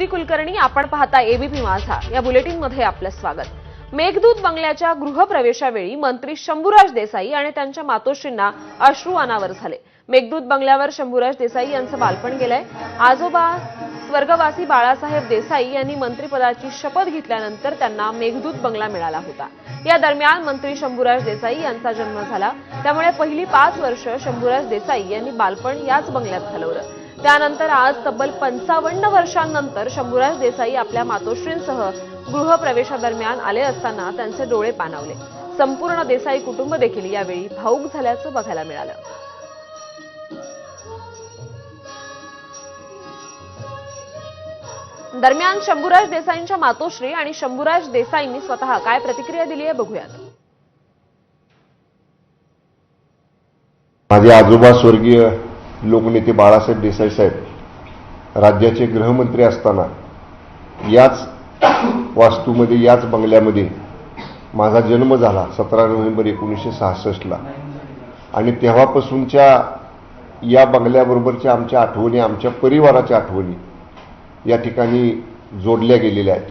श्रुती कुलकर्णी आपण पाहता एबीपी माझा. या बुलेटिनमध्ये आपलं स्वागत. मेघदूत बंगल्याच्या गृहप्रवेशावेळी मंत्री शंभूराज देसाई आणि त्यांच्या मातोश्रींना अश्रू अनावर झाले. मेघदूत बंगल्यावर शंभूराज देसाई यांचं बालपण गेलंय. आजोबा स्वर्गवासी बाळासाहेब देसाई यांनी मंत्रिपदाची शपथ घेतल्यानंतर त्यांना मेघदूत बंगला मिळाला होता. या दरम्यान मंत्री शंभूराज देसाई यांचा जन्म झाला. त्यामुळे पहिली पाच वर्ष शंभूराज देसाई यांनी बालपण याच बंगल्यात घालवलं. त्यानंतर आज तब्बल पंचावन्न वर्षांनंतर शंभूराज देसाई आपल्या मातोश्रींसह गृहप्रवेशादरम्यान आले असताना त्यांचे डोळे पाणावले. संपूर्ण देसाई कुटुंब देखील यावेळी भाऊक झाल्याचं बघायला मिळालं. दरम्यान शंभूराज देसाईंच्या मातोश्री आणि शंभूराज देसाईंनी स्वतः काय प्रतिक्रिया दिली आहे बघूयात. माझे आजोबा स्वर्गीय लोकनेते बाळासाहेब देसाई साहेब राज्याचे गृहमंत्री असताना याच वास्तूमध्ये याच बंगल्यामध्ये माझा जन्म झाला सतरा नोव्हेंबर एकोणीसशे सहासष्टला. आणि तेव्हापासूनच्या या बंगल्याबरोबरच्या आमच्या आठवणी आमच्या परिवाराच्या आठवणी या ठिकाणी जोडल्या गेलेल्या आहेत.